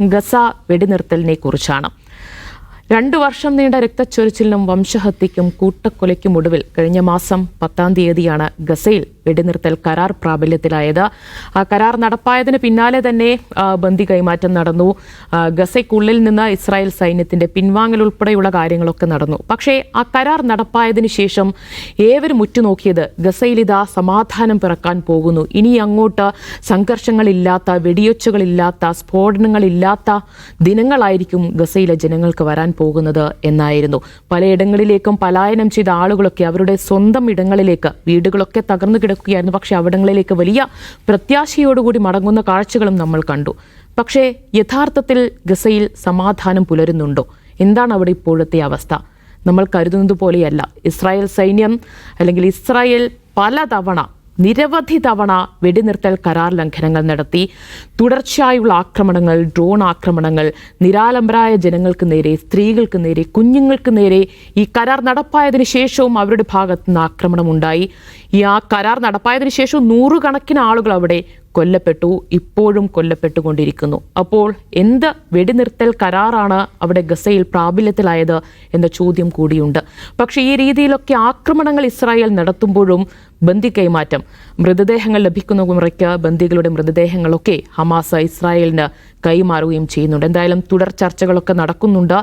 Gaza വെടിനിർത്തലിനെ കുറിച്ചാണ് രണ്ടു വർഷം നീണ്ട രക്തച്ചൊരിച്ചിലിനും വംശഹത്യയ്ക്കും കൂട്ടക്കൊലയ്ക്കും ഒടുവിൽ കഴിഞ്ഞ മാസം പത്താം തീയതിയാണ് ഗസയിൽ വെടിനിർത്തൽ കരാർ പ്രാബല്യത്തിലായത്. ആ കരാർ നടപ്പായതിന് പിന്നാലെ തന്നെ ബന്ദി കൈമാറ്റം നടന്നു. ഗസയ്ക്കുള്ളിൽ നിന്ന് ഇസ്രായേൽ സൈന്യത്തിന്റെ പിൻവാങ്ങൽ ഉൾപ്പെടെയുള്ള കാര്യങ്ങളൊക്കെ നടന്നു. പക്ഷേ ആ കരാർ നടപ്പായതിനു ശേഷം ഏവരും ഉറ്റുനോക്കിയത് ഗസയിൽ ഇതാ സമാധാനം പിറക്കാൻ പോകുന്നു. ഇനി അങ്ങോട്ട് സംഘർഷങ്ങളില്ലാത്ത വെടിയൊച്ചകളില്ലാത്ത സ്ഫോടനങ്ങളില്ലാത്ത ദിനങ്ങളായിരിക്കും ഗസയിലെ ജനങ്ങൾക്ക് വരാൻ പോകുന്നത് എന്നായിരുന്നു. പലയിടങ്ങളിലേക്കും പലായനം ചെയ്ത ആളുകളൊക്കെ അവരുടെ സ്വന്തം ഇടങ്ങളിലേക്ക് വീടുകളൊക്കെ തകർന്നു കിടക്കുകയായിരുന്നു പക്ഷേ അവിടങ്ങളിലേക്ക് വലിയ പ്രത്യാശയോടുകൂടി മടങ്ങുന്ന കാഴ്ചകളും നമ്മൾ കണ്ടു. പക്ഷേ യഥാർത്ഥത്തിൽ ഗസയിൽ സമാധാനം പുലരുന്നുണ്ടോ? എന്താണ് അവിടെ ഇപ്പോഴത്തെ അവസ്ഥ? നമ്മൾ കരുതുന്നത് പോലെയല്ല. ഇസ്രായേൽ സൈന്യം അല്ലെങ്കിൽ ഇസ്രായേൽ പലതവണ നിരവധി തവണ വെടിനിർത്തൽ കരാർ ലംഘനങ്ങൾ നടത്തി. തുടർച്ചയായുള്ള ആക്രമണങ്ങൾ ഡ്രോൺ ആക്രമണങ്ങൾ നിരാലംബരായ ജനങ്ങൾക്ക് നേരെ സ്ത്രീകൾക്ക് നേരെ കുഞ്ഞുങ്ങൾക്ക് നേരെ ഈ കരാർ നടപ്പായതിനു ശേഷവും അവരുടെ ഭാഗത്തു നിന്ന് ആക്രമണമുണ്ടായി. ഈ ആ കരാർ നടപ്പായതിനു ശേഷവും നൂറുകണക്കിന് ആളുകൾ അവിടെ കൊല്ലപ്പെട്ടു ഇപ്പോഴും കൊല്ലപ്പെട്ടുകൊണ്ടിരിക്കുന്നു. അപ്പോൾ എന്ത് വെടിനിർത്തൽ കരാറാണ് അവിടെ ഗസയിൽ പ്രാബല്യത്തിലായത് എന്ന ചോദ്യം കൂടിയുണ്ട്. പക്ഷേ ഈ രീതിയിലൊക്കെ ആക്രമണങ്ങൾ ഇസ്രായേൽ നടത്തുമ്പോഴും ബന്ദി കൈമാറ്റം മൃതദേഹങ്ങൾ ലഭിക്കുന്ന മുറയ്ക്ക് ബന്ദികളുടെ മൃതദേഹങ്ങളൊക്കെ ഹമാസ ഇസ്രായേലിന് കൈമാറുകയും ചെയ്യുന്നുണ്ട്. എന്തായാലും തുടർ ചർച്ചകളൊക്കെ നടക്കുന്നുണ്ട്.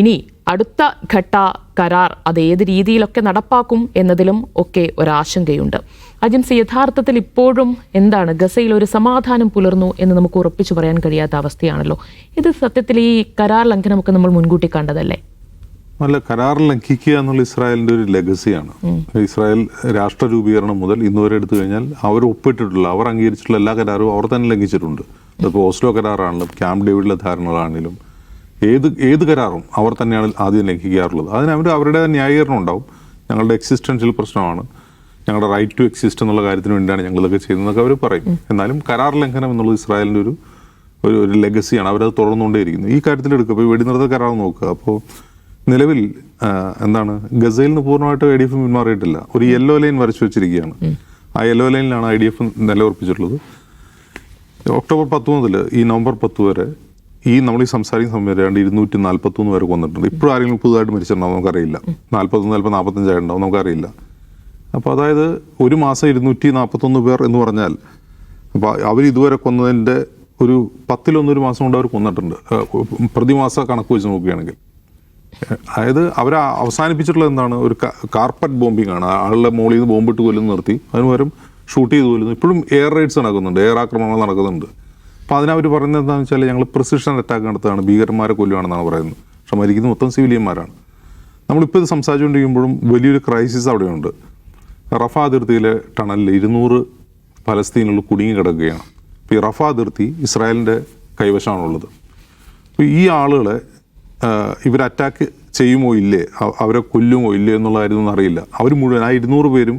ഇനി അടുത്ത ഘട്ട കരാർ അത് ഏത് രീതിയിലൊക്കെ നടപ്പാക്കും എന്നതിലും ഒക്കെ ഒരാശങ്കയുണ്ട്. അജിൻസ് യഥാർത്ഥത്തിൽ ഇപ്പോഴും എന്താണ് ഗസയിൽ ഒരു സമാധാനം പുലർന്നു എന്ന് നമുക്ക് ഉറപ്പിച്ചു പറയാൻ കഴിയാത്ത അവസ്ഥയാണല്ലോ. ഇത് സത്യത്തിൽ ഈ കരാർ ലംഘനമൊക്കെ നമ്മൾ മുൻകൂട്ടി കണ്ടതല്ലേ? അല്ല കരാർ ലംഘിക്കുക എന്നുള്ള ഇസ്രായേലിന്റെ ഒരു ലെഗസിയാണ്. ഇസ്രായേൽ രാഷ്ട്ര രൂപീകരണം മുതൽ ഇന്നുവരെ എടുത്തു കഴിഞ്ഞാൽ അവർ ഒപ്പിട്ടിട്ടുള്ള അവർ അംഗീകരിച്ചിട്ടുള്ള എല്ലാ കരാറും അവർ തന്നെ ലംഘിച്ചിട്ടുണ്ട്. അതിപ്പോൾ ഓസ്ലോ കരാറാണെങ്കിലും ക്യാമ്പ് ഡേവിഡിലെ ധാരണകളാണെങ്കിലും ഏത് ഏത് കരാറും അവർ തന്നെയാണ് ആദ്യം ലംഘിക്കാറുള്ളത്. അതിന് അവർ അവരുടെ ന്യായീകരണം ഉണ്ടാവും. ഞങ്ങളുടെ എക്സിസ്റ്റൻഷ്യൽ പ്രശ്നമാണ്. ഞങ്ങളുടെ റൈറ്റ് ടു എക്സിസ്റ്റ് എന്നുള്ള കാര്യത്തിന് വേണ്ടിയാണ് ഞങ്ങൾ ഇതൊക്കെ ചെയ്യുന്നതൊക്കെ അവർ പറയും എന്നാലും കരാർ ലംഘനം എന്നുള്ളത് ഇസ്രായേലിന്റെ ഒരു ഒരു ഒരു ലെഗസിയാണ് അവരത് തുടർന്നുകൊണ്ടേയിരിക്കുന്നു ഈ കാര്യത്തിൽ എടുക്കുക. ഇപ്പോൾ വെടിനിർത്തൽ കരാർ നോക്കുക. അപ്പോൾ നിലവിൽ എന്താണ് ഗസയിൽ നിന്ന് പൂർണമായിട്ട് ഐ ഡി എഫ് പിന്മാറിയിട്ടില്ല. ഒരു യെല്ലോ ലൈൻ വരച്ചു വെച്ചിരിക്കുകയാണ്. ആ യെല്ലോ ലൈനിലാണ് ഐ ഡി എഫ് നിലയുറപ്പിച്ചിട്ടുള്ളത്. ഒക്ടോബർ പത്ത് മുതൽ ഈ നവംബർ പത്ത് വരെ ഈ നമ്മൾ ഈ സംസാരിക്കുന്ന സമയം വരെ ഇരുന്നൂറ്റി നാൽപ്പത്തൊന്ന് പേർ കൊന്നിട്ടുണ്ട് ഇപ്പോഴും ആരെങ്കിലും പുതുതായിട്ട് മരിച്ചിട്ടുണ്ടാവും നമുക്കറിയില്ല. നാൽപ്പത്തൊന്ന് ചിലപ്പോൾ നാൽപ്പത്തഞ്ചായിട്ടുണ്ടാവും നമുക്കറിയില്ല. അപ്പോൾ അതായത് ഒരു മാസം ഇരുന്നൂറ്റി നാൽപ്പത്തൊന്ന് പേർ എന്ന് പറഞ്ഞാൽ അപ്പോൾ അവർ ഇതുവരെ കൊന്നതിന്റെ ഒരു പത്തിലൊന്നൊരു മാസം കൊണ്ട് അവർ കൊന്നിട്ടുണ്ട്. പ്രതിമാസ കണക്ക് വെച്ച് നോക്കുകയാണെങ്കിൽ. അതായത് അവർ അവസാനിപ്പിച്ചിട്ടുള്ള എന്താണ്? ഒരു കാർപ്പറ്റ് ബോംബിംഗ് ആണ്. ആളുടെ മുകളിൽ നിന്ന് ബോംബിട്ട് കൊല്ലുന്ന നിർത്തി. അതിന് പകരം ഷൂട്ട് ചെയ്ത് കൊല്ലുന്നു. ഇപ്പോഴും എയർ റൈഡ്സ് നടക്കുന്നുണ്ട്. എയർ ആക്രമണങ്ങൾ നടക്കുന്നുണ്ട്. അപ്പോൾ അതിനവർ പറയുന്നത് എന്താണെന്ന് വെച്ചാൽ ഞങ്ങൾ പ്രിസിഷൻ അറ്റാക്ക് നടത്തുകയാണ്. ഭീകരന്മാരെ കൊല്ലുകയാണെന്നാണ് പറയുന്നത്. പക്ഷെ മരിക്കുന്ന മൊത്തം സിവിലിയന്മാരാണ് നമ്മളിപ്പോൾ ഇത് സംസാരിച്ചുകൊണ്ടിരിക്കുമ്പോഴും വലിയൊരു ക്രൈസിസ് അവിടെയുണ്ട്. റഫ അതിർത്തിയിലെ ടണലിൽ ഇരുന്നൂറ് ഫലസ്തീനുകൾ കുടുങ്ങി കിടക്കുകയാണ്. അപ്പോൾ ഈ റഫ അതിർത്തി ഇസ്രായേലിന്റെ കൈവശമാണുള്ളത്. അപ്പോൾ ഈ ആളുകളെ ഇവർ അറ്റാക്ക് ചെയ്യുമോ ഇല്ലേ? അവരെ കൊല്ലുമോ ഇല്ലേ എന്നുള്ള കാര്യമൊന്നും അറിയില്ല അവർ മുഴുവൻ ആ ഇരുന്നൂറ് പേരും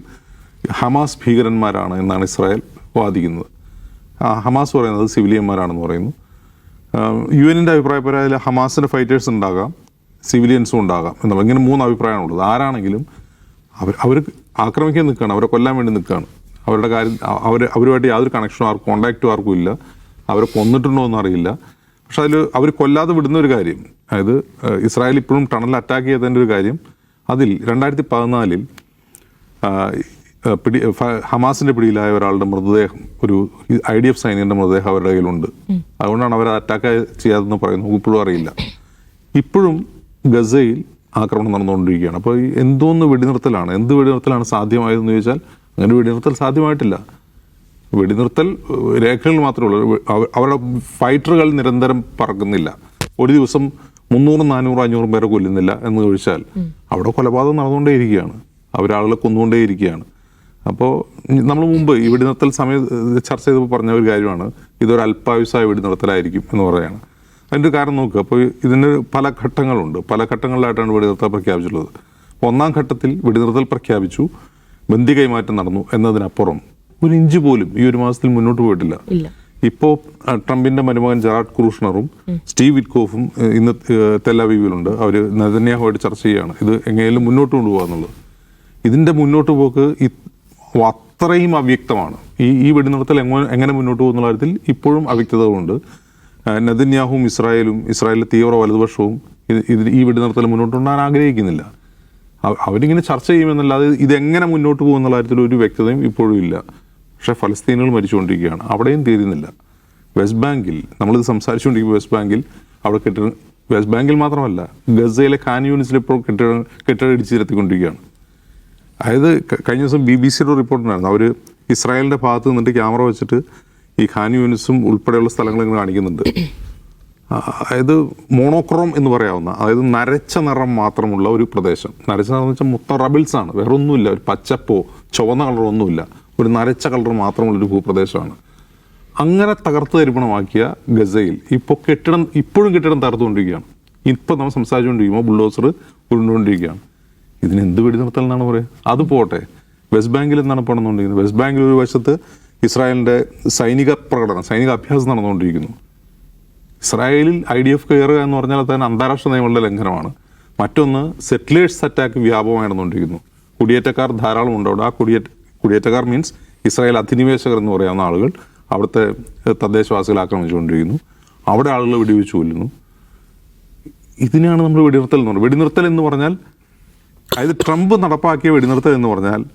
ഹമാസ് ഭീകരന്മാരാണ് എന്നാണ് ഇസ്രായേൽ വാദിക്കുന്നത്. ഹമാസ് പറയുന്നത് സിവിലിയന്മാരാണെന്ന് പറയുന്നു. യു എന്നിന്റെ അഭിപ്രായപ്രകാരം ഹമാസിന്റെ ഫൈറ്റേഴ്സ് ഉണ്ടാകാം സിവിലിയൻസും ഉണ്ടാകാം എന്നുള്ള ഇങ്ങനെ മൂന്ന് അഭിപ്രായമാണുള്ളത് ആരാണെങ്കിലും അവർ അവർ ആക്രമിക്കാൻ നിൽക്കുകയാണ് അവരെ കൊല്ലാൻ വേണ്ടി നിൽക്കുകയാണ്. അവരുടെ കാര്യം അവർ അവരുമായിട്ട് യാതൊരു കണക്ഷനും ആർക്കും കോണ്ടാക്റ്റും ആർക്കും ഇല്ല. അവരെ കൊന്നിട്ടുണ്ടോ എന്ന് അറിയില്ല. പക്ഷെ അതിൽ അവർ കൊല്ലാതെ വിടുന്ന ഒരു കാര്യം അതായത് ഇസ്രായേൽ ഇപ്പോഴും ടണൽ അറ്റാക്ക് ചെയ്തതിന്റെ ഒരു കാര്യം അതിൽ രണ്ടായിരത്തി പതിനാലിൽ പിടി ഹമാസിന്റെ പിടിയിലായ ഒരാളുടെ മൃതദേഹം ഒരു ഐ ഡി എഫ് സൈനികന്റെ മൃതദേഹം അവരുടെ കയ്യിലുണ്ട്. അതുകൊണ്ടാണ് അവർ അറ്റാക്ക് ചെയ്യാതെന്ന് പറയുന്നത്. ഇപ്പോഴും അറിയില്ല. ഇപ്പോഴും ഗസയിൽ ആക്രമണം നടന്നുകൊണ്ടിരിക്കുകയാണ്. അപ്പോൾ എന്തോന്ന് വെടിനിർത്തലാണ്? എന്ത് വെടിനിർത്തലാണ് സാധ്യമായതെന്ന് ചോദിച്ചാൽ അങ്ങനെ വെടിനിർത്തൽ സാധ്യമായിട്ടില്ല. വെടിനിർത്തൽ രേഖകൾ മാത്രമേ ഉള്ളൂ. അവരുടെ ഫൈറ്ററുകൾ നിരന്തരം പറക്കുന്നില്ല. ഒരു ദിവസം മുന്നൂറും നാനൂറും അഞ്ഞൂറും പേരെ കൊല്ലുന്നില്ല എന്ന് ചോദിച്ചാൽ അവിടെ കൊലപാതകം നടന്നുകൊണ്ടേയിരിക്കുകയാണ്. അവരാളുകളെ കൊന്നുകൊണ്ടേയിരിക്കുകയാണ്. അപ്പോൾ നമ്മൾ മുമ്പ് ഈ വെടിനിർത്തൽ സമയം ചർച്ച ചെയ്തപ്പോൾ പറഞ്ഞ ഒരു കാര്യമാണ്. ഇതൊരു അല്പായുസായ വെടിനിർത്തലായിരിക്കും എന്ന് പറയുകയാണ്. അതിന്റെ കാരണം നോക്കുക. അപ്പോൾ ഇതിന് പല ഘട്ടങ്ങളുണ്ട്. പല ഘട്ടങ്ങളിലായിട്ടാണ് വെടിനിർത്തൽ പ്രഖ്യാപിച്ചിട്ടുള്ളത്. ഒന്നാം ഘട്ടത്തിൽ വെടിനിർത്തൽ പ്രഖ്യാപിച്ചു. ബന്ദി കൈമാറ്റം നടന്നു എന്നതിനപ്പുറം ഒരു ഇഞ്ച് പോലും ഈ ഒരു മാസത്തിൽ മുന്നോട്ട് പോയിട്ടില്ല. ഇപ്പോൾ ഇപ്പോ ട്രംപിന്റെ മരുമകൻ ജെറാഡ് ക്രൂഷ്ണറും സ്റ്റീവ് വിറ്റ്കോഫും ഇന്ന് ഏഹ്, തെലവീവിലുണ്ട് അവർ നെതന്യാഹുമായിട്ട് ചർച്ച ചെയ്യുകയാണ്. ഇത് എങ്ങനെയും മുന്നോട്ട് കൊണ്ടുപോകാന്നുള്ളത്. ഇതിന്റെ മുന്നോട്ട് പോക്ക് ഇ- അത്രയും അവ്യക്തമാണ്. ഈ ഈ വെടിനിർത്തൽ എങ്ങനെ എങ്ങനെ മുന്നോട്ട് പോകുന്ന കാര്യത്തിൽ ഇപ്പോഴും അവ്യക്തതകളുണ്ട്. ആ, നെതന്യാഹുവും ഇസ്രായേലും ഇസ്രായേലിലെ തീവ്ര വലതുപക്ഷവും ഇത് ഇതിൽ ഈ വെടിനിർത്തൽ മുന്നോട്ട് കൊണ്ടുപോകാൻ ആഗ്രഹിക്കുന്നില്ല. അവരിങ്ങനെ ചർച്ച ചെയ്യുമെന്നല്ലാതെ ഇതെങ്ങനെ മുന്നോട്ട് പോകുന്ന കാര്യത്തിൽ ഒരു വ്യക്തതയും ഇപ്പോഴും ഇല്ല. പക്ഷേ ഫലസ്തീനുകൾ മരിച്ചുകൊണ്ടിരിക്കുകയാണ്. അവിടെയും തീരുന്നില്ല. വെസ്റ്റ് ബാങ്കിൽ നമ്മളിത് സംസാരിച്ചുകൊണ്ടിരിക്കുമ്പോൾ വെസ്റ്റ് ബാങ്കിൽ അവിടെ കെട്ടിട വെസ്റ്റ് ബാങ്കിൽ മാത്രമല്ല ഗസയിലെ കാൻ യൂണിസിൽ ഇപ്പോൾ കെട്ടിട കെട്ടിടം ഇടിച്ചു നിരത്തിക്കൊണ്ടിരിക്കുകയാണ് അതായത് കഴിഞ്ഞ ദിവസം ബി ബി സിയുടെ റിപ്പോർട്ടുണ്ടായിരുന്നു അവർ ഇസ്രായേലിന്റെ ഭാഗത്ത് നിന്നിട്ട് ക്യാമറ വെച്ചിട്ട് ഈ ഖാൻ യൂണിസും ഉൾപ്പെടെയുള്ള സ്ഥലങ്ങൾ കാണിക്കുന്നുണ്ട്. അതായത് മോണോക്രോം എന്ന് പറയാവുന്ന അതായത് നരച്ച നിറം മാത്രമുള്ള ഒരു പ്രദേശം. നരച്ച നിറം എന്ന് വെച്ചാൽ മൊത്തം റബിൾസ് ആണ്. വേറെ ഒന്നുമില്ല ഒരു പച്ചപ്പോ ചുവന്ന കളറോ ഒന്നുമില്ല. ഒരു നരച്ച കളർ മാത്രമുള്ള ഒരു ഭൂപ്രദേശമാണ്. അങ്ങനെ തകർത്ത് തരിപ്പണമാക്കിയ ഗസയിൽ ഇപ്പോൾ കെട്ടിടം ഇപ്പോഴും കെട്ടിടം തകർത്തുകൊണ്ടിരിക്കുകയാണ്. ഇപ്പം നമ്മൾ സംസാരിച്ചുകൊണ്ടിരിക്കുമ്പോൾ ബുൾഡോസർ ഉരുണ്ടുകൊണ്ടിരിക്കുകയാണ്. ഇതിന് എന്ത് വെടിനിർത്തൽ എന്നാണ് പറയുക? അത് പോട്ടെ. വെസ്റ്റ് ബാങ്കിൽ എന്താണ് നടന്നുകൊണ്ടിരിക്കുന്നത് വെസ്റ്റ് ബാങ്കിൽ ഒരു വശത്ത് ഇസ്രായേലിന്റെ സൈനിക പ്രകടനം സൈനിക അഭ്യാസം നടന്നുകൊണ്ടിരിക്കുന്നു. ഇസ്രായേലിൽ ഐ ഡി എഫ് കയറുക എന്ന് പറഞ്ഞാൽ തന്നെ അന്താരാഷ്ട്ര നിയമങ്ങളുടെ ലംഘനമാണ്. മറ്റൊന്ന് സെറ്റിലേഴ്സ് അറ്റാക്ക് വ്യാപകമായി നടന്നുകൊണ്ടിരിക്കുന്നു. കുടിയേറ്റക്കാർ ധാരാളം ഉണ്ട് ആ കുടിയേറ്റ കുടിയേറ്റക്കാർ മീൻസ് ഇസ്രായേൽ അധിനിവേശകർ എന്ന് പറയാവുന്ന ആളുകൾ അവിടുത്തെ തദ്ദേശവാസികൾ ആക്രമിച്ചുകൊണ്ടിരിക്കുന്നു. അവിടെ ആളുകൾ വെടിവെച്ച് കൊല്ലുന്നു. ഇതിനാണ് നമ്മൾ വെടിനിർത്തൽ എന്ന് പറയുന്നത്. വെടിനിർത്തൽ എന്ന് പറഞ്ഞാൽ അതായത് ട്രംപ് നടപ്പാക്കിയ വെടിനിർത്തൽ എന്ന് പറഞ്ഞാൽ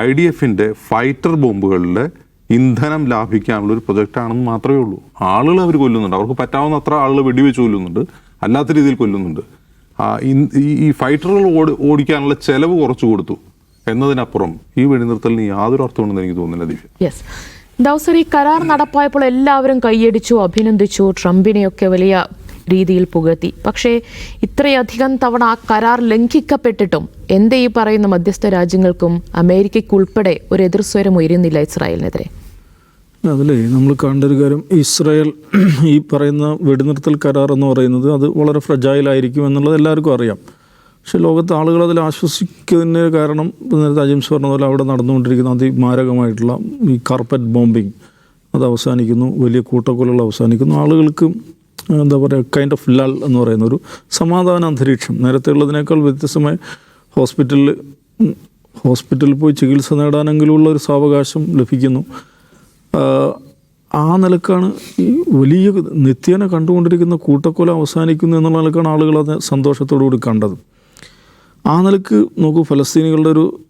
ഐ ഡി എഫിന്റെ ഫൈറ്റർ ബോംബുകളിലെ ഇന്ധനം ലാഭിക്കാനുള്ള ഒരു പ്രൊജക്റ്റാണെന്ന് മാത്രമേ ഉള്ളൂ. ആളുകൾ അവർ കൊല്ലുന്നുണ്ട്. അവർക്ക് പറ്റാവുന്ന അത്ര ആളുകൾ വെടിവെച്ച് കൊല്ലുന്നുണ്ട്. അല്ലാത്ത രീതിയിൽ കൊല്ലുന്നുണ്ട്. ഈ ഫൈറ്ററുകൾ ഓടി ഓടിക്കാനുള്ള ചെലവ് കുറച്ചു കൊടുത്തു. എന്നതിനപ്പുറം ഈ വെടിനിർത്തലിന് യാതൊരു അർത്ഥമുണ്ടെന്ന് എനിക്ക് തോന്നുന്നില്ല ദിവ്യ ദൗസർ ഈ കരാർ നടപ്പായപ്പോൾ എല്ലാവരും കൈയടിച്ചു അഭിനന്ദിച്ചു. ട്രംപിനെയൊക്കെ വലിയ രീതിയിൽ പുകഴ്ത്തി. പക്ഷേ ഇത്രയധികം തവണ ആ കരാർ ലംഘിക്കപ്പെട്ടിട്ടും എന്തേ ഈ പറയുന്ന മധ്യസ്ഥ രാജ്യങ്ങൾക്കും അമേരിക്കയ്ക്കുൾപ്പെടെ ഒരു എതിർസ്വരം ഉയരുന്നില്ല ഇസ്രായേലിനെതിരെ. അതിലേ നമ്മൾ കാണേണ്ട ഒരു കാര്യം. ഇസ്രായേൽ ഈ പറയുന്ന വെടിനിർത്തൽ കരാർ എന്ന് പറയുന്നത് അത് വളരെ ഫ്രജൈലായിരിക്കും എന്നുള്ളത് എല്ലാവർക്കും അറിയാം. പക്ഷേ ലോകത്തെ ആളുകൾ അതിൽ ആശ്വസിക്കുന്നതിന് കാരണം നേരത്തെ അജിംസ് പറഞ്ഞ പോലെ അവിടെ നടന്നുകൊണ്ടിരിക്കുന്ന അതിമാരകമായിട്ടുള്ള ഈ കാർപ്പറ്റ് ബോംബിങ് അത് അവസാനിക്കുന്നു. വലിയ കൂട്ടക്കൊലകൾ അവസാനിക്കുന്നു. ആളുകൾക്ക് എന്താ പറയുക കൈൻഡ് ഓഫ് ലൾ എന്ന് പറയുന്ന ഒരു സമാധാന അന്തരീക്ഷം. നേരത്തെ ഉള്ളതിനേക്കാൾ വ്യത്യസ്തമായി ഹോസ്പിറ്റലിൽ ഹോസ്പിറ്റലിൽ പോയി ചികിത്സ നേടാനെങ്കിലുള്ള ഒരു സാവകാശം ലഭിക്കുന്നു. ആ നിലക്കാണ് ഈ വലിയ നിത്യേന കണ്ടുകൊണ്ടിരിക്കുന്ന കൂട്ടക്കൊല അവസാനിക്കുന്നു എന്നുള്ള നിലക്കാണ് ആളുകൾ അത് സന്തോഷത്തോടു കൂടി കണ്ടത്. ആ നിലയ്ക്ക് നോക്കൂ ഫലസ്തീനികളുടെ ഒരു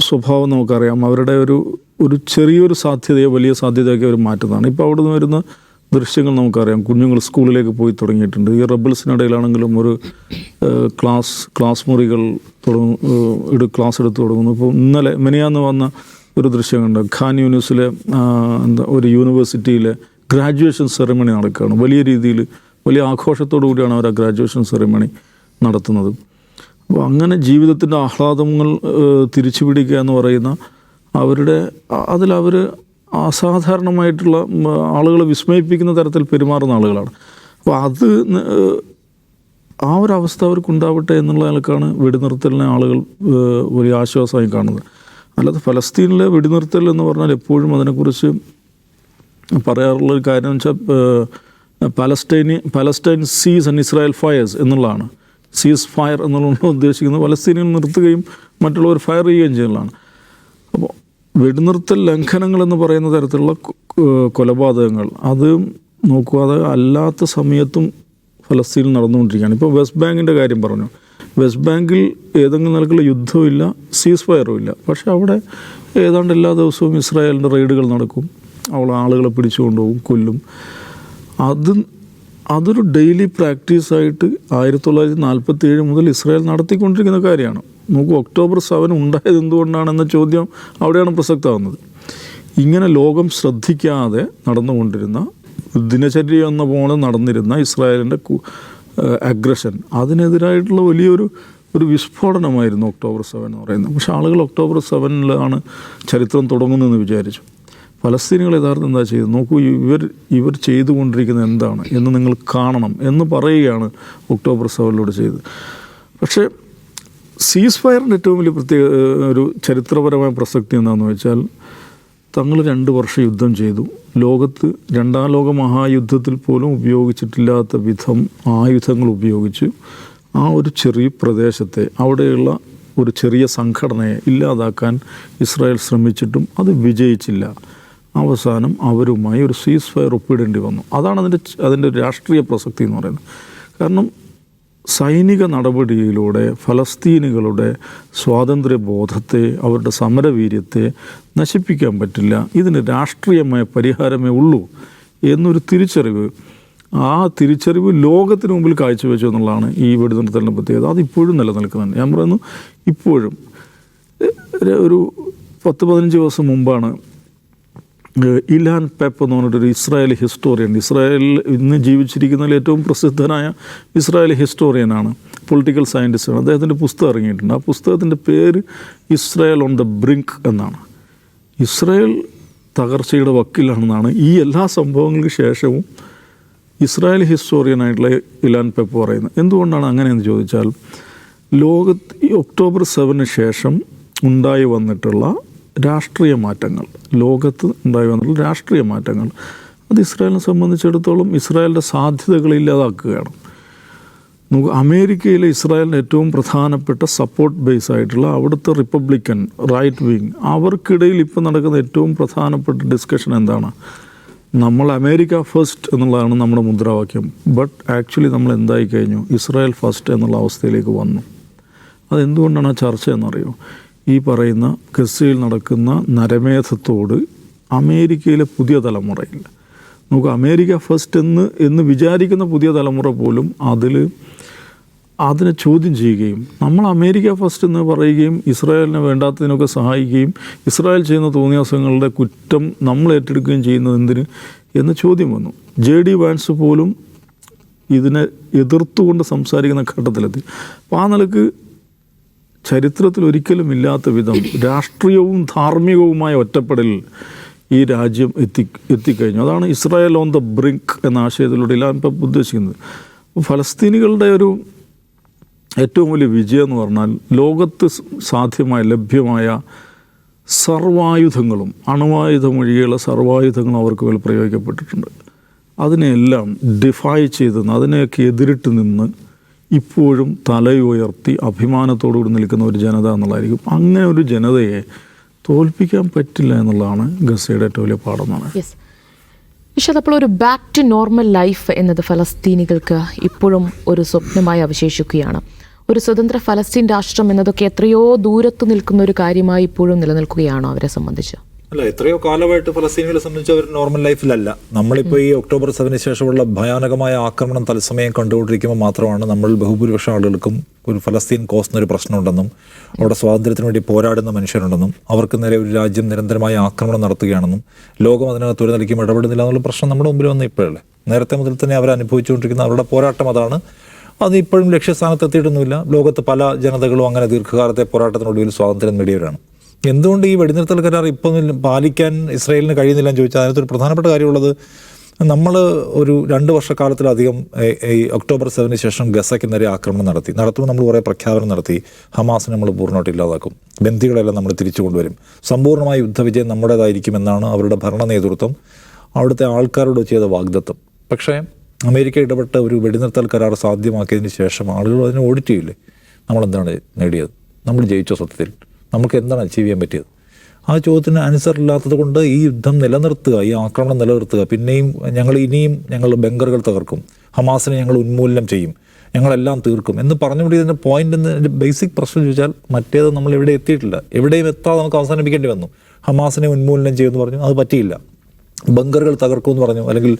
സ്വഭാവം നമുക്കറിയാം. അവരുടെ ഒരു ഒരു ചെറിയൊരു സാധ്യതയോ വലിയ സാധ്യതയൊക്കെ അവർ മാറ്റുന്നതാണ്. ഇപ്പോൾ അവിടെ നിന്ന് വരുന്ന ദൃശ്യങ്ങൾ നമുക്കറിയാം. കുഞ്ഞുങ്ങൾ സ്കൂളിലേക്ക് പോയി തുടങ്ങിയിട്ടുണ്ട്. ഈ റബിൾസിനിടയിലാണെങ്കിലും ഒരു ക്ലാസ് ക്ലാസ് മുറികൾ തുടങ്ങും ക്ലാസ് എടുത്ത് തുടങ്ങുന്നു. ഇപ്പോൾ ഇന്നലെ മെനിയാന്ന് വന്ന ഒരു ദൃശ്യം കണ്ട് ഖാൻ യൂണിവേഴ്സിലെ എന്താ ഒരു യൂണിവേഴ്സിറ്റിയിലെ ഗ്രാജുവേഷൻ സെറമണി നടക്കുകയാണ്. വലിയ രീതിയിൽ വലിയ ആഘോഷത്തോടു കൂടിയാണ് അവർ ആ ഗ്രാജുവേഷൻ സെറമണി നടത്തുന്നത്. അപ്പോൾ അങ്ങനെ ജീവിതത്തിന്റെ ആഹ്ലാദങ്ങൾ തിരിച്ചു പിടിക്കുക എന്ന് പറയുന്ന അവരുടെ അതിലവർ അസാധാരണമായിട്ടുള്ള ആളുകളെ വിസ്മയിപ്പിക്കുന്ന തരത്തിൽ പെരുമാറുന്ന ആളുകളാണ്. അപ്പോൾ അത് ആ ഒരു അവസ്ഥ അവർക്ക് ഉണ്ടാവട്ടെ എന്നുള്ള നിലക്കാണ് വെടിനിർത്തലിനെ ആളുകൾ ഒരു ആശ്വാസമായി കാണുന്നത്. അല്ലാതെ ഫലസ്തീനിലെ വെടിനിർത്തൽ എന്ന് പറഞ്ഞാൽ എപ്പോഴും അതിനെക്കുറിച്ച് പറയാറുള്ള ഒരു കാര്യം എന്ന് വെച്ചാൽ പലസ്റ്റൈനി Palestine cease and Israel fires എന്നുള്ളതാണ്. സീസ് ഫയർ എന്നുള്ള ഉദ്ദേശിക്കുന്നത് പലസ്തീനിൽ നിർത്തുകയും മറ്റുള്ളവർ ഫയർ ചെയ്യുകയും ചെയ്യുന്നതാണ്. അപ്പോൾ വെടിനിർത്തൽ ലംഘനങ്ങൾ എന്ന് പറയുന്ന തരത്തിലുള്ള കൊലപാതകങ്ങൾ. അത് നോക്കുക അത് അല്ലാത്ത സമയത്തും ഫലസ്തീനിൽ നടന്നുകൊണ്ടിരിക്കുകയാണ്. ഇപ്പോൾ വെസ്റ്റ് ബാങ്കിന്റെ കാര്യം പറഞ്ഞു. വെസ്റ്റ് ബാങ്കിൽ ഏതെങ്കിലും നിലക്കുള്ള യുദ്ധമില്ല സീസ് ഫയറും ഇല്ല. പക്ഷേ അവിടെ ഏതാണ്ട് എല്ലാ ദിവസവും ഇസ്രായേലിന്റെ റെയ്ഡുകൾ നടക്കും. അവൾ ആളുകളെ പിടിച്ചു കൊണ്ടുപോകും കൊല്ലും. അത് അതൊരു ഡെയിലി പ്രാക്ടീസായിട്ട് ആയിരത്തി തൊള്ളായിരത്തി നാൽപ്പത്തി ഏഴ് മുതൽ ഇസ്രായേൽ നടത്തിക്കൊണ്ടിരിക്കുന്ന കാര്യമാണ്. നോക്കൂ ഒക്ടോബർ സെവൻ ഉണ്ടായത് എന്തുകൊണ്ടാണെന്ന ചോദ്യം അവിടെയാണ് പ്രസക്തമാകുന്നത്. ഇങ്ങനെ ലോകം ശ്രദ്ധിക്കാതെ നടന്നുകൊണ്ടിരുന്ന ദിനചര്യ എന്ന പോലെ നടന്നിരുന്ന ഇസ്രായേലിന്റെ അഗ്രഷൻ അതിനെതിരായിട്ടുള്ള വലിയൊരു ഒരു വിസ്ഫോടനമായിരുന്നു ഒക്ടോബർ സെവൻ എന്ന് പറയുന്നത്. പക്ഷെ ആളുകൾ ഒക്ടോബർ സെവനിലാണ് ചരിത്രം തുടങ്ങുന്നതെന്ന് വിചാരിച്ചു. ഫലസ്തീനികൾ യഥാർത്ഥം എന്താ ചെയ്തത്? നോക്കൂ ഇവർ ഇവർ ചെയ്തുകൊണ്ടിരിക്കുന്നത് എന്താണ് എന്ന് നിങ്ങൾ കാണണം എന്ന് പറയുകയാണ് ഒക്ടോബർ സെവനിലൂടെ ചെയ്തത്. പക്ഷേ സീസ് ഫയറിന്റെ ഏറ്റവും വലിയ പ്രത്യേക ഒരു ചരിത്രപരമായ പ്രസക്തി എന്താണെന്ന് വെച്ചാൽ തങ്ങൾ രണ്ട് വർഷം യുദ്ധം ചെയ്തു. ലോകത്ത് രണ്ടാം ലോക മഹായുദ്ധത്തിൽ പോലും ഉപയോഗിച്ചിട്ടില്ലാത്ത വിധം ആയുധങ്ങൾ ഉപയോഗിച്ച് ആ ഒരു ചെറിയ പ്രദേശത്തെ അവിടെയുള്ള ഒരു ചെറിയ സംഘടനയെ ഇല്ലാതാക്കാൻ ഇസ്രായേൽ ശ്രമിച്ചിട്ടും അത് വിജയിച്ചില്ല. അവസാനം അവരുമായി ഒരു സീസ് ഫയർ ഒപ്പിടേണ്ടി വന്നു. അതാണ് അതിന്റെ അതിന്റെ രാഷ്ട്രീയ പ്രസക്തി എന്ന് പറയുന്നത്. കാരണം സൈനിക നടപടിയിലൂടെ ഫലസ്തീനുകളുടെ സ്വാതന്ത്ര്യബോധത്തെ അവരുടെ സമരവീര്യത്തെ നശിപ്പിക്കാൻ പറ്റില്ല. ഇതിന് രാഷ്ട്രീയമായ പരിഹാരമേ ഉള്ളൂ എന്നൊരു തിരിച്ചറിവ്. ആ തിരിച്ചറിവ് ലോകത്തിന് മുമ്പിൽ കാഴ്ചവെച്ചു എന്നുള്ളതാണ് ഈ വെടിനിർത്തലിന്റെ പ്രത്യേകത. അതിപ്പോഴും നിലനിൽക്കുന്നുണ്ട്. ഞാൻ പറയുന്നു ഇപ്പോഴും. ഒരു പത്ത് പതിനഞ്ച് ദിവസം മുമ്പാണ് ഇലാൻ പെപ്പ് എന്ന് പറഞ്ഞിട്ടൊരു ഇസ്രായേലി ഹിസ്റ്റോറിയൻ ഇസ്രായേൽ ഇന്ന് ജീവിച്ചിരിക്കുന്നതിൽ ഏറ്റവും പ്രസിദ്ധനായ ഇസ്രായേലി ഹിസ്റ്റോറിയനാണ് പൊളിറ്റിക്കൽ സയന്റിസ്റ്റാണ് അദ്ദേഹത്തിന്റെ പുസ്തകം ഇറങ്ങിയിട്ടുണ്ട്. ആ പുസ്തകത്തിന്റെ പേര് ഇസ്രായേൽ ഓൺ ദ ബ്രിങ്ക് എന്നാണ്. ഇസ്രായേൽ തകർച്ചയുടെ വക്കിലാണെന്നാണ് ഈ എല്ലാ സംഭവങ്ങൾക്ക് ശേഷവും ഇസ്രായേൽ ഹിസ്റ്റോറിയനായിട്ടുള്ള ഇലാൻ പെപ്പ് പറയുന്നത്. എന്തുകൊണ്ടാണ് അങ്ങനെയെന്ന് ചോദിച്ചാൽ ലോകത്ത് ഈ ഒക്ടോബർ സെവന് ശേഷം ഉണ്ടായി വന്നിട്ടുള്ള രാഷ്ട്രീയ മാറ്റങ്ങൾ ലോകത്ത് ഉണ്ടായി വന്നിട്ടുള്ള രാഷ്ട്രീയ മാറ്റങ്ങൾ. അത് ഇസ്രായേലിനെ സംബന്ധിച്ചിടത്തോളം ഇസ്രായേലിന്റെ സാധ്യതകൾ ഇല്ലാതാക്കുകയാണ്. നമുക്ക് അമേരിക്കയിലെ ഇസ്രായേലിന്റെ ഏറ്റവും പ്രധാനപ്പെട്ട സപ്പോർട്ട് ബേസ് ആയിട്ടുള്ള അവിടുത്തെ റിപ്പബ്ലിക്കൻ റൈറ്റ് വിങ് അവർക്കിടയിൽ ഇപ്പം നടക്കുന്ന ഏറ്റവും പ്രധാനപ്പെട്ട ഡിസ്കഷൻ എന്താണ്? നമ്മൾ അമേരിക്ക ഫസ്റ്റ് എന്നുള്ളതാണ് നമ്മുടെ മുദ്രാവാക്യം. ബട്ട് ആക്ച്വലി നമ്മൾ എന്തായി കഴിഞ്ഞു? ഇസ്രായേൽ ഫസ്റ്റ് എന്നുള്ള അവസ്ഥയിലേക്ക് വന്നു. അതെന്തുകൊണ്ടാണ് ആ ചർച്ച എന്നറിയോ? ഈ പറയുന്ന ഗസയിൽ നടക്കുന്ന നരമേധത്തോട് അമേരിക്കയിലെ പുതിയ തലമുറയിൽ നമുക്ക് അമേരിക്ക ഫസ്റ്റ് എന്ന് എന്ന് വിചാരിക്കുന്ന പുതിയ തലമുറ പോലും അതിൽ അതിനെ ചോദ്യം ചെയ്യുകയും നമ്മൾ അമേരിക്ക ഫസ്റ്റ് എന്ന് പറയുകയും ഇസ്രായേലിനെ വേണ്ടാത്തതിനൊക്കെ സഹായിക്കുകയും ഇസ്രായേൽ ചെയ്യുന്ന തോന്നിയാസങ്ങളുടെ കുറ്റം നമ്മൾ ഏറ്റെടുക്കുകയും ചെയ്യുന്നത് എന്തിന് എന്ന ചോദ്യം വന്നു. ജെ ഡി വാൻസ് പോലും ഇതിനെ എതിർത്തുകൊണ്ട് സംസാരിക്കുന്ന ഘട്ടത്തിലെത്തി. അപ്പോൾ ആ നിലയ്ക്ക് ചരിത്രത്തിൽ ഒരിക്കലും ഇല്ലാത്ത വിധം രാഷ്ട്രീയവും ധാർമ്മികവുമായ ഒറ്റപ്പെടലിൽ ഈ രാജ്യം എത്തി എത്തിക്കഴിഞ്ഞു. അതാണ് ഇസ്രായേൽ ഓൺ ദ ബ്രിങ്ക് എന്ന ആശയത്തിലൂടെ എല്ലാം ഇപ്പം ഉദ്ദേശിക്കുന്നത്. ഫലസ്തീനികളുടെ ഒരു ഏറ്റവും വലിയ വിജയം എന്ന് പറഞ്ഞാൽ ലോകത്ത് സാധ്യമായ ലഭ്യമായ സർവായുധങ്ങളും അണുവായുധം ഒഴികെയുള്ള സർവായുധങ്ങളും അവർക്ക് മേൽ പ്രയോഗിക്കപ്പെട്ടിട്ടുണ്ട്. അതിനെയെല്ലാം ഡിഫൈ ചെയ്ത് അതിനെയൊക്കെ എതിരിട്ട് നിന്ന് ഇപ്പോഴും തലയുയർത്തി അഭിമാനത്തോടുകൂടി നിൽക്കുന്ന ഒരു ജനത എന്നുള്ളതായിരിക്കും. അങ്ങനെ ഒരു ജനതയെ തോൽപ്പിക്കാൻ പറ്റില്ല എന്നുള്ളതാണ് ഗസയുടെ ഏറ്റവും വലിയ പാഠം എന്നാണ് പറയുന്നത് യെസ് വിശാദ് അപ്പോൾ ഒരു ബാക്ക് ടു നോർമൽ ലൈഫ് എന്നത് ഫലസ്തീനികൾക്ക് ഇപ്പോഴും ഒരു സ്വപ്നമായി അവശേഷിക്കുകയാണ്. ഒരു സ്വതന്ത്ര ഫലസ്തീൻ രാഷ്ട്രം എന്നതൊക്കെ എത്രയോ ദൂരത്ത് നിൽക്കുന്ന ഒരു കാര്യമായി ഇപ്പോഴും നിലനിൽക്കുകയാണോ അവരെ സംബന്ധിച്ച്? അല്ല എത്രയോ കാലമായിട്ട് ഫലസ്തീനികളെ സംബന്ധിച്ച് അവർ നോർമൽ ലൈഫിലല്ല നമ്മളിപ്പോൾ ഈ ഒക്ടോബർ സെവന് ശേഷമുള്ള ഭയാനകമായ ആക്രമണം തത്സമയം കണ്ടുകൊണ്ടിരിക്കുമ്പോൾ മാത്രമാണ് നമ്മൾ ബഹുഭൂരിപക്ഷം ആളുകൾക്കും ഒരു ഫലസ്തീൻ കോസ് ഒരു പ്രശ്നമുണ്ടെന്നും അവിടെ സ്വാതന്ത്ര്യത്തിന് വേണ്ടി പോരാടുന്ന മനുഷ്യരുണ്ടെന്നും അവർക്ക് നേരെ ഒരു രാജ്യം നിരന്തരമായ ആക്രമണം നടത്തുകയാണെന്നും ലോകം അതിനകത്ത് ഒരു നിലയ്ക്കും ഇടപെടുന്നില്ല എന്നുള്ള പ്രശ്നം നമ്മുടെ മുമ്പിൽ വന്ന ഇപ്പോഴല്ലേ? നേരത്തെ മുതൽ തന്നെ അവർ അനുഭവിച്ചുകൊണ്ടിരിക്കുന്ന അവരുടെ പോരാട്ടം അതാണ്. അത് ഇപ്പോഴും ലക്ഷ്യസ്ഥാനത്ത് എത്തിയിട്ടൊന്നുമില്ല ലോകത്ത് പല ജനതകളും അങ്ങനെ ദീർഘകാലത്തെ പോരാട്ടത്തിനൊടുവിൽ സ്വാതന്ത്ര്യം നേടിയവരാണ്. എന്തുകൊണ്ട് ഈ വെടിനിർത്തൽ കരാർ ഇപ്പോൾ പാലിക്കാൻ ഇസ്രായേലിന് കഴിയുന്നില്ല എന്ന് ചോദിച്ചാൽ അതിനകത്തൊരു പ്രധാനപ്പെട്ട കാര്യമുള്ളത് നമ്മൾ ഒരു രണ്ട് വർഷക്കാലത്തിലധികം ഈ ഒക്ടോബർ സെവന് ശേഷം ഗസയ്ക്ക് നേരെ ആക്രമണം നടത്തി. നടത്തുമ്പോൾ നമ്മൾ കുറേ പ്രഖ്യാപനം നടത്തി. ഹമാസിനെ നമ്മൾ പൂർണമായിട്ട് ഇല്ലാതാക്കും. ബന്ദികളെല്ലാം നമ്മൾ തിരിച്ചു കൊണ്ടുവരും. സമ്പൂർണമായ യുദ്ധവിജയം നമ്മുടേതായിരിക്കും എന്നാണ് അവരുടെ ഭരണ നേതൃത്വം. അവിടുത്തെ ആൾക്കാരോട് ചെയ്ത വാഗ്ദത്വം പക്ഷേ അമേരിക്ക ഇടപെട്ട ഒരു വെടിനിർത്തൽ കരാർ സാധ്യമാക്കിയതിന് ശേഷം ആളുകൾ അതിനെ ഓഡിറ്റ് ചെയ്യില്ലേ? നമ്മളെന്താണ് നേടിയത്? നമ്മൾ ജയിച്ചോ സത്യത്തിൽ? നമുക്ക് എന്താണ് അച്ചീവ് ചെയ്യാൻ പറ്റിയത്? ആ ചോദ്യത്തിന് ആൻസർ ഇല്ലാത്തത് കൊണ്ട് ഈ യുദ്ധം നിലനിർത്തുക ഈ ആക്രമണം നിലനിർത്തുക പിന്നെയും ഞങ്ങൾ ഇനിയും ഞങ്ങൾ ബംഗറുകൾ തകർക്കും ഹമാസിനെ ഞങ്ങൾ ഉന്മൂലനം ചെയ്യും ഞങ്ങളെല്ലാം തീർക്കും എന്ന് പറഞ്ഞുകൊണ്ട് ഇതിന്റെ പോയിന്റ് എന്ന് ബേസിക് പ്രശ്നം ചോദിച്ചാൽ മറ്റേത് നമ്മൾ എവിടെ എത്തിയിട്ടില്ല. എവിടെയും എത്താതെ നമുക്ക് അവസാനിപ്പിക്കേണ്ടി വന്നു. ഹമാസിനെ ഉന്മൂലനം ചെയ്യുമെന്ന് പറഞ്ഞു അത് പറ്റിയില്ല. ബങ്കറുകൾ തകർക്കുമെന്ന് പറഞ്ഞു അല്ലെങ്കിൽ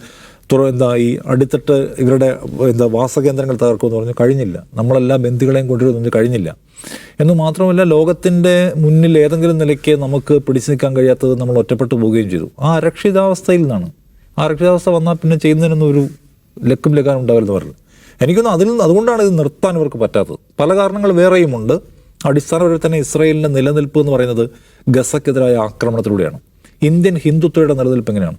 തുറ എന്താ ഈ അടിത്തട്ട് ഇവരുടെ എന്താ വാസകേന്ദ്രങ്ങൾ തകർക്കുമെന്ന് പറഞ്ഞു കഴിഞ്ഞില്ല. നമ്മളെല്ലാ ബന്ധുക്കളെയും കൊണ്ടുവരുന്നു കഴിഞ്ഞില്ല. എന്ന് മാത്രമല്ല ലോകത്തിന്റെ മുന്നിൽ ഏതെങ്കിലും നിലയ്ക്ക് നമുക്ക് പിടിച്ചു നിൽക്കാൻ കഴിയാത്തത് നമ്മൾ ഒറ്റപ്പെട്ടു പോവുകയും ചെയ്തു. ആ അരക്ഷിതാവസ്ഥയിൽ നിന്നാണ്. ആ അരക്ഷിതാവസ്ഥ വന്നാൽ പിന്നെ ചെയ്യുന്നതിനൊന്നും ഒരു ലക്കും ലക്കാനും ഉണ്ടാവില്ലെന്ന് പറഞ്ഞു എനിക്കൊന്നും അതിൽ അതുകൊണ്ടാണ് ഇത് നിർത്താൻ ഇവർക്ക് പറ്റാത്തത്. പല കാരണങ്ങൾ വേറെയുമുണ്ട്. അടിസ്ഥാനപരമായി തന്നെ ഇസ്രയേലിന്റെ നിലനിൽപ്പ് എന്ന് പറയുന്നത് ഗസക്കെതിരായ ആക്രമണത്തിലൂടെയാണ്. ഇന്ത്യൻ ഹിന്ദുത്വയുടെ നിലനിൽപ്പ് എങ്ങനെയാണ്?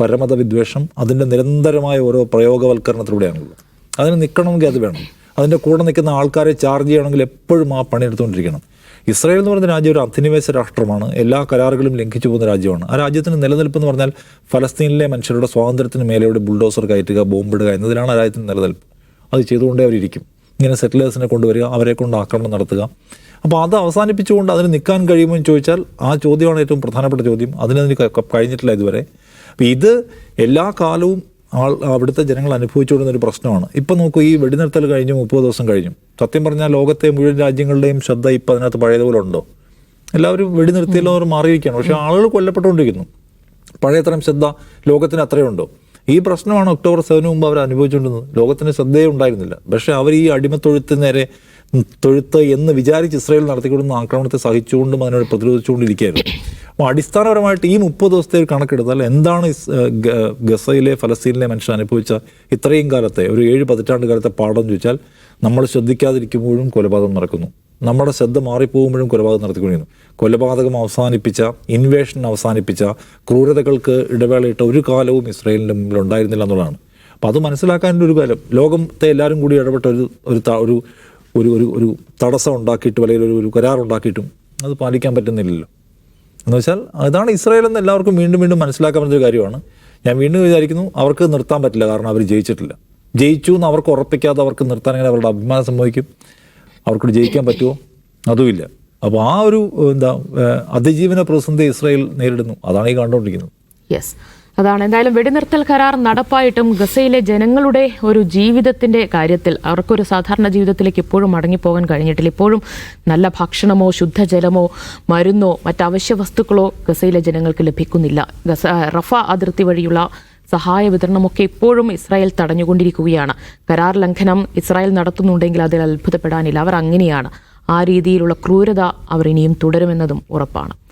പരമത വിദ്വേഷം അതിന്റെ നിരന്തരമായ ഓരോ പ്രയോഗവൽക്കരണത്തിലൂടെയാണുള്ളത്. അതിന് നിൽക്കണമെങ്കിൽ അത് വേണം. അതിന്റെ കൂടെ നിൽക്കുന്ന ആൾക്കാരെ ചാർജ് ചെയ്യണമെങ്കിൽ എപ്പോഴും ആ പണിയെടുത്തുകൊണ്ടിരിക്കണം ഇസ്രായേൽ എന്ന് പറയുന്ന രാജ്യം ഒരു അധിനിവേശ രാഷ്ട്രമാണ്. എല്ലാ കരാറുകളും ലംഘിച്ചു പോകുന്ന രാജ്യമാണ്. ആ രാജ്യത്തിന് നിലനിൽപ്പ് എന്ന് പറഞ്ഞാൽ ഫലസ്തീനിലെ മനുഷ്യരുടെ സ്വാതന്ത്ര്യത്തിന് മേലെയുടെ ബുൾഡോസർ കയറ്റുക ബോംബിടുക എന്നതിലാണ് ആ രാജ്യത്തിന് നിലനിൽപ്പ്. അത് ചെയ്തുകൊണ്ടേ അവരിയ്ക്കും ഇങ്ങനെ സെറ്റിലേഴ്സിനെ കൊണ്ടുവരിക അവരെ കൊണ്ട് ആക്രമണം നടത്തുക. അപ്പോൾ അത് അവസാനിപ്പിച്ചുകൊണ്ട് അതിന് നിൽക്കാൻ കഴിയുമോ എന്ന് ചോദിച്ചാൽ ആ ചോദ്യമാണ് ഏറ്റവും പ്രധാനപ്പെട്ട ചോദ്യം. അതിനതിന് കഴിഞ്ഞിട്ടില്ല ഇതുവരെ. അപ്പോൾ ഇത് എല്ലാ കാലവും ആൾ അവിടുത്തെ ജനങ്ങൾ അനുഭവിച്ചുകൊണ്ടിരുന്ന ഒരു പ്രശ്നമാണ്. ഇപ്പം നോക്കൂ ഈ വെടിനിർത്തൽ കഴിഞ്ഞ് മുപ്പത് ദിവസം കഴിഞ്ഞു. സത്യം പറഞ്ഞാൽ ലോകത്തെ മുഴുവൻ രാജ്യങ്ങളുടെയും ശ്രദ്ധ ഇപ്പം അതിനകത്ത് പഴയതുപോലെ ഉണ്ടോ? എല്ലാവരും വെടിനിർത്തിയല്ലോ അവർ മാറിയിരിക്കുകയാണ്. പക്ഷേ ആളുകൾ കൊല്ലപ്പെട്ടുകൊണ്ടിരിക്കുന്നു. പഴയതരം ശ്രദ്ധ ലോകത്തിന് അത്രയുണ്ടോ ഈ പ്രശ്നമാണ് ഒക്ടോബർ സെവന് മുമ്പ് അവർ അനുഭവിച്ചുകൊണ്ടിരുന്നത്. ലോകത്തിന് ശ്രദ്ധയേ ഉണ്ടായിരുന്നില്ല. പക്ഷേ അവർ ഈ അടിമത്തൊഴുത്ത് നേരെ തൊഴുത്ത് എന്ന് വിചാരിച്ച് ഇസ്രയേൽ നടത്തിക്കൊടുന്ന ആക്രമണത്തെ സഹിച്ചുകൊണ്ടും അതിനോട് പ്രതിരോധിച്ചുകൊണ്ടിരിക്കുകയായിരുന്നു. അപ്പോൾ അടിസ്ഥാനപരമായിട്ട് ഈ മുപ്പത് ദിവസത്തെ ഒരു കണക്കെടുത്താൽ എന്താണ് ഗസയിലെ ഫലസ്തീനിലെ മനുഷ്യൻ അനുഭവിച്ച ഇത്രയും കാലത്തെ ഒരു ഏഴ് പതിറ്റാണ്ട് കാലത്തെ പാഠം ചോദിച്ചാൽ നമ്മൾ ശ്രദ്ധിക്കാതിരിക്കുമ്പോഴും കൊലപാതകം നടക്കുന്നു. നമ്മുടെ ശ്രദ്ധ മാറിപ്പോകുമ്പോഴും കൊലപാതകം നടത്തിക്കൊണ്ടിരുന്നു കൊലപാതകം അവസാനിപ്പിച്ച ഇൻവേഷൻ അവസാനിപ്പിച്ച ക്രൂരതകൾക്ക് ഇടവേളയിട്ട ഒരു കാലവും ഇസ്രയേലിന്റെ മുമ്പിൽ ഉണ്ടായിരുന്നില്ല എന്നുള്ളതാണ്. അപ്പോൾ അത് മനസ്സിലാക്കാനുള്ള ഒരു കാലം ലോകത്തെ എല്ലാവരും കൂടി ഇടപെട്ട ഒരു ഒരു ഒരു ഒരു ഒരു തടസ്സം ഉണ്ടാക്കിയിട്ടും അല്ലെങ്കിൽ ഒരു ഒരു കരാറുണ്ടാക്കിയിട്ടും അത് പാലിക്കാൻ പറ്റുന്നില്ലല്ലോ. എന്ന് വെച്ചാൽ അതാണ് ഇസ്രായേൽ എന്ന് എല്ലാവർക്കും വീണ്ടും വീണ്ടും മനസ്സിലാക്കാൻ പറ്റുന്ന ഒരു കാര്യമാണ്. ഞാൻ വീണ്ടും വിചാരിക്കുന്നു അവർക്ക് നിർത്താൻ പറ്റില്ല കാരണം അവർ ജയിച്ചിട്ടില്ല. ജയിച്ചു എന്ന് അവർക്ക് ഉറപ്പിക്കാതെ അവർക്ക് നിർത്താൻ എങ്ങനെ അവരുടെ അഭിമാനം സംഭവിക്കും? അവർക്ക് ജയിക്കാൻ പറ്റുമോ? അതുമില്ല. അപ്പോൾ ആ ഒരു എന്താ അതിജീവന പ്രതിസന്ധി ഇസ്രായേൽ നേരിടുന്നു. അതാണ് ഈ കണ്ടുകൊണ്ടിരിക്കുന്നത്. യെസ് അതാണ്. എന്തായാലും വെടിനിർത്തൽ കരാർ നടപ്പായിട്ടും ഗസയിലെ ജനങ്ങളുടെ ഒരു ജീവിതത്തിന്റെ കാര്യത്തിൽ അവർക്കൊരു സാധാരണ ജീവിതത്തിലേക്ക് ഇപ്പോഴും മടങ്ങിപ്പോകാൻ കഴിഞ്ഞിട്ടില്ല. ഇപ്പോഴും നല്ല ഭക്ഷണമോ ശുദ്ധജലമോ മരുന്നോ മറ്റവശ്യ വസ്തുക്കളോ ഗസയിലെ ജനങ്ങൾക്ക് ലഭിക്കുന്നില്ല. ഗസ റഫ അതിർത്തി വഴിയുള്ള സഹായ വിതരണമൊക്കെ ഇപ്പോഴും ഇസ്രായേൽ തടഞ്ഞുകൊണ്ടിരിക്കുകയാണ്. കരാർ ലംഘനം ഇസ്രായേൽ നടത്തുന്നുണ്ടെങ്കിൽ അതിൽ അത്ഭുതപ്പെടാനില്ല. അവർ അങ്ങനെയാണ്. ആ രീതിയിലുള്ള ക്രൂരത അവർ ഇനിയും തുടരുമെന്നതും ഉറപ്പാണ്.